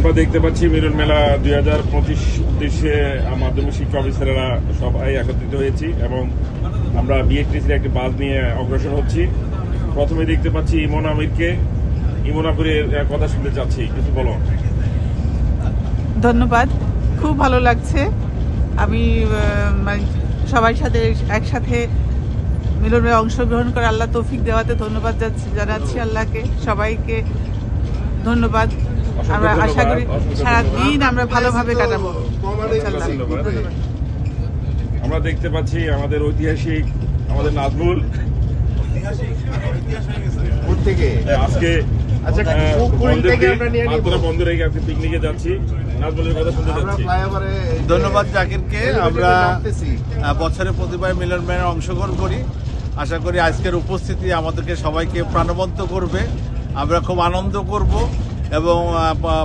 আমরা দেখতে পাচ্ছি মিলন মেলা দুই হাজার পঁচিশ উদ্দেশ্যে মাধ্যমিক শিক্ষা অফিসারেরা সবাই একত্রিত হয়েছি এবং আমরা বিএসটিসির একটি বাস নিয়ে অগ্রসর হচ্ছি। প্রথমে দেখতে পাচ্ছি ইমন আমিরকে। ইমন আমিরের কথা শুনতে চাচ্ছি, কিছু বলো। ধন্যবাদ, খুব ভালো লাগছে। আমি মানে সবার সাথে একসাথে মিলনে অংশগ্রহণ করে আল্লাহ তৌফিক দেওয়াতে ধন্যবাদ জানাচ্ছি আল্লাহকে। সবাইকে ধন্যবাদ। আমরা আশা করি সারাদিন আমরা ভালোভাবে কাটাবো। আমরা দেখতে পাচ্ছি আমাদের ঐতিহাসিক আমাদের নাজমুল। থেকে আজকে আচ্ছা, পিকনিকে যাচ্ছি। নাজমুলের কথা শুনতে আমরা যাচ্ছি। ধন্যবাদ জাকিরকে। আমরা বছরে প্রতিবার মিলন মেলায় অংশগ্রহণ করি। আশা করি আজকের উপস্থিতি আমাদেরকে সবাইকে প্রাণবন্ত করবে। আমরা খুব আনন্দ করব। এবং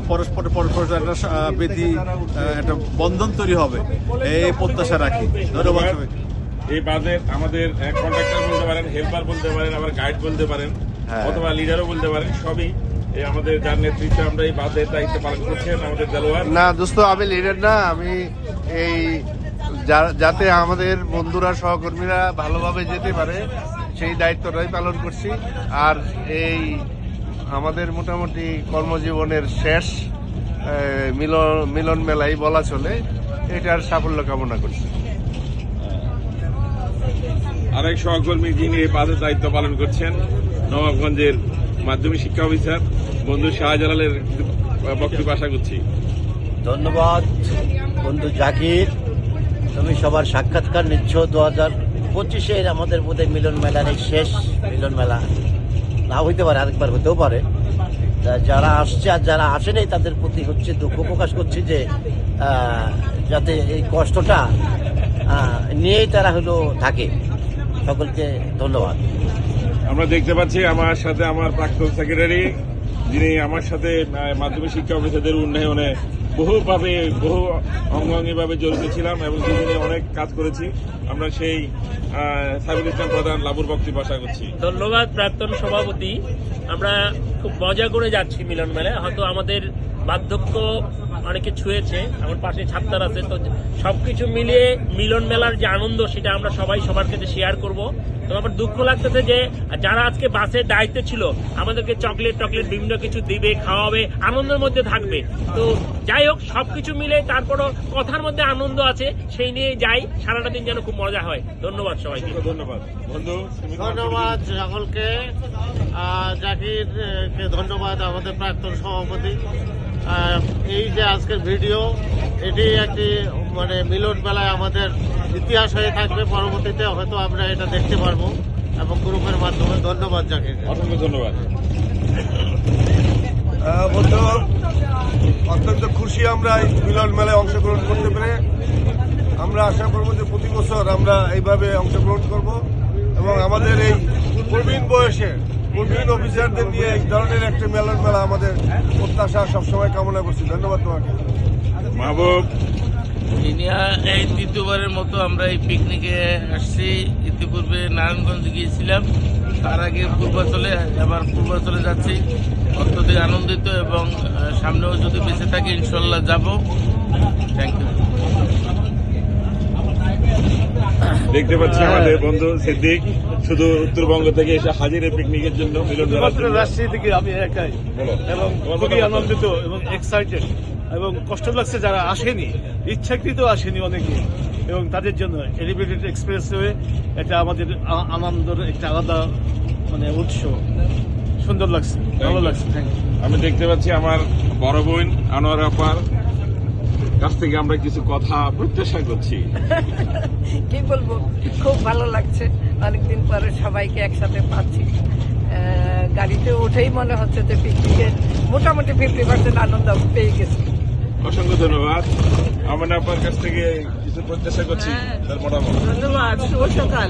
পরস্পর পরস্পর একটা বিধি একটা বন্ধন তৈরি হবে। এই প্রত্যাশা রাখি। ধন্যবাদ সবাইকে। এই বাজেট আমাদের কন্ট্রাক্টর বলতে পারেন হেল্পার বলতে পারেন আবার গাইড বলতে পারেন হ্যাঁ। অথবা লিডারও বলতে পারেন সবই এই আমাদের যার নেতৃত্বে আমরা এই বাজেট দায়িত্ব পালন করছেন আমাদের দেলোয়ার। না দোস্ত আমি লিডার না আমি এই যা- যাতে আমাদের বন্ধুরা সহকর্মীরা ভালোভাবে যেতে পারে সেই দায়িত্বটাই পালন করছি। আর এই আমাদের মোটামুটি কর্মজীবনের শেষ মিলন মিলন মেলাই বলা চলে এটার সাফল্য কামনা করছি। আরেক সহকর্মী যিনি এই বাজেট দায়িত্ব পালন করছেন নবাবগঞ্জের মাধ্যমিক শিক্ষা অফিসার বন্ধু শাহজালালের বক্তব্য আশা করছি। ধন্যবাদ বন্ধু জাকির। তুমি সবার সাক্ষাৎকার নিচ্ছ দু হাজার পঁচিশের আমাদের বোধহয় মিলন মেলার এই শেষ মিলন মেলা। না হইতে পারে, আরেকবার হতেও পারে। যারা আসছে আর যারা আসেনি তাদের প্রতি হচ্ছে দুঃখ প্রকাশ করছি যে যাতে এই কষ্টটা নিয়েই তারা হলো থাকে। সকলকে ধন্যবাদ। আমরা দেখতে পাচ্ছি আমার সাথে আমার প্রাক্তন সেক্রেটারি যিনি আমার সাথে মাধ্যমিক শিক্ষা অফিসারদের উন্নয়নে বহুভাবে, বহু অঙ্গাঙ্গিভাবে জড়িত ছিলাম এবং দুজনে অনেক কাজ করেছি। আমরা সেই সাইবুল ইসলাম প্রধান লাবুর বক্তব্য আশা করছি। ধন্যবাদ প্রাক্তন সভাপতি। আমরা খুব মজা করে যাচ্ছি মিলন মেলায়। হয়তো আমাদের বার্ধক্য অনেকে ছুঁয়েছে আমার পাশে ছাত্র আছে তো সবকিছু মিলিয়ে মিলন মেলার যে আনন্দ সেটা আমরা সবাই সবার কাছে শেয়ার করব। তো আমার দুঃখ লাগতেছে যে যারা আজকে বাসের দায়িত্বে ছিল আমাদেরকে চকলেট টকলেট বিভিন্ন কিছু দিবে খাওয়াবে আনন্দের মধ্যে থাকবে। তো যাই হোক সবকিছু মিলে তারপরও কথার মধ্যে আনন্দ আছে সেই নিয়ে যাই সারাটা দিন যেন খুব মজা হয়। ধন্যবাদ সবাইকে। ধন্যবাদ। বন্ধু ধন্যবাদ সকলকে। আহ, জাকিরকে ধন্যবাদ আমাদের প্রাক্তন সভাপতি। এই যে আজকের ভিডিও এটি একটি মানে মিলন বেলায় আমাদের ইতিহাস হয়ে থাকবে। পরবর্তীতে হয়তো আমরা এটা দেখতে পারব এবং গ্রুপের মাধ্যমে ধন্যবাদ জাকিরকে অসংখ্য ধন্যবাদ। বন্ধু অত্যন্ত খুশি আমরা এই মিলন মেলায় অংশগ্রহণ করতে পেরে। আমরা আশা করব যে প্রতি বছর আমরা এইভাবে অংশগ্রহণ করব এবং আমাদের এই প্রবীণ বয়সে প্রবীণ অফিসারদের নিয়ে এই ধরনের একটা মেলন মেলা আমাদের প্রত্যাশা সবসময় কামনা করছি। ধন্যবাদ তোমাকে। মাহবুব। ইনিয়া এই দ্বিতীয়বারের মতো আমরা এই পিকনিকে আসছি। ইতিপূর্বে নারায়ণগঞ্জ গিয়েছিলাম। তার আগে পূর্বাচলে এবার পূর্বাচলে যাচ্ছি। অত্যধিক আনন্দিত এবং সামনেও যদি বেঁচে থাকি ইনশাল্লাহ যাব। থ্যাংক ইউ দেখতে পাচ্ছি আমাদের বন্ধু সিদ্দিক শুধু উত্তরবঙ্গ থেকে এসে হাজির এই পিকনিকের জন্য মিলন রাজশাহী থেকে আমি একাই। এবং খুবই আনন্দিত এবং এক্সাইটেড এবং কষ্ট লাগছে যারা আসেনি ইচ্ছাকৃত আসেনি অনেকে এবং তাদের জন্য এলিভেটেড এক্সপ্রেসওয়ে এটা আমাদের আনন্দের একটা আলাদা মানে উৎস সুন্দর লাগছে ভালো লাগছে থ্যাংক আমি দেখতে পাচ্ছি আমার বড় বোন আনোয়ার আপার। কাছ থেকে আমরা কিছু কথা প্রত্যাশা করছি। কি বলব? খুব ভালো লাগছে। অনেকদিন পরে সবাইকে একসাথে পাচ্ছি। গাড়িতে উঠেই মনে হচ্ছে যে পিকনিকের মোটামুটি ফিফটি পার্সেন্ট আনন্দ পেয়ে গেছি। অসংখ্য ধন্যবাদ। আমার আপার কাছ থেকে কিছু প্রত্যাশা করছি। তার মতামত। ধন্যবাদ। শুভ সকাল।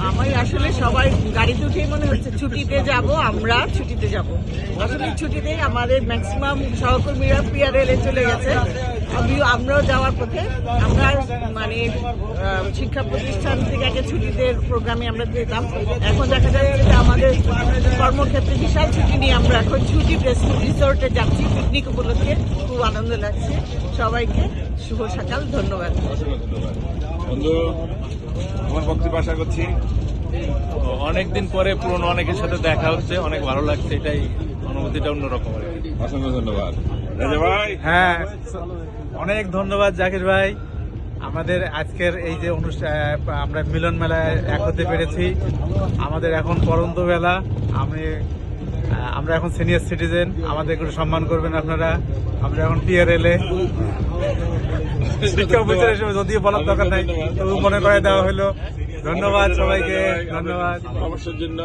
আমি আসলে সবাই গাড়িতে উঠেই মনে হচ্ছে ছুটিতে যাব আমরা ছুটিতে যাব। আসলে ছুটিতে আমাদের ম্যাক্সিমাম সহকর্মীরা এ চলে গেছে। আমিও আমরাও যাওয়ার পথে আমরা মানে শিক্ষা প্রতিষ্ঠান থেকে আগে ছুটিতে প্রোগ্রামে আমরা যেতাম। এখন দেখা যাচ্ছে যে আমাদের কর্মক্ষেত্রে বিশাল ছুটি নিয়ে আমরা এখন ছুটি রিসোর্টে যাচ্ছি পিকনিক উপলক্ষে। খুব আনন্দ লাগছে সবাইকে। শুভ সকাল ধন্যবাদ। বন্ধু আমার বক্তব্য আশা করছি অনেকদিন পরে পুরনো অনেকের সাথে দেখা হচ্ছে অনেক ভালো লাগছে এটাই অনুভূতিটা অন্যরকম অসংখ্য ধন্যবাদ। ভাই। হ্যাঁ। অনেক ধন্যবাদ জাকির ভাই। আমাদের আজকের এই যে অনুষ্ঠান আমরা মিলন মেলায় এক হতে পেরেছি। আমাদের এখন পরন্ত বেলা। আমি আমরা এখন সিনিয়র সিটিজেন আমাদের একটু সম্মান করবেন আপনারা। আমরা এখন পিআরএল এ। শিক্ষা অফিসার হিসেবে যদিও বলার দরকার নাই, তবু মনে করে দেওয়া হলো। ধন্যবাদ সবাইকে। ধন্যবাদ। অবশ্যের জন্য।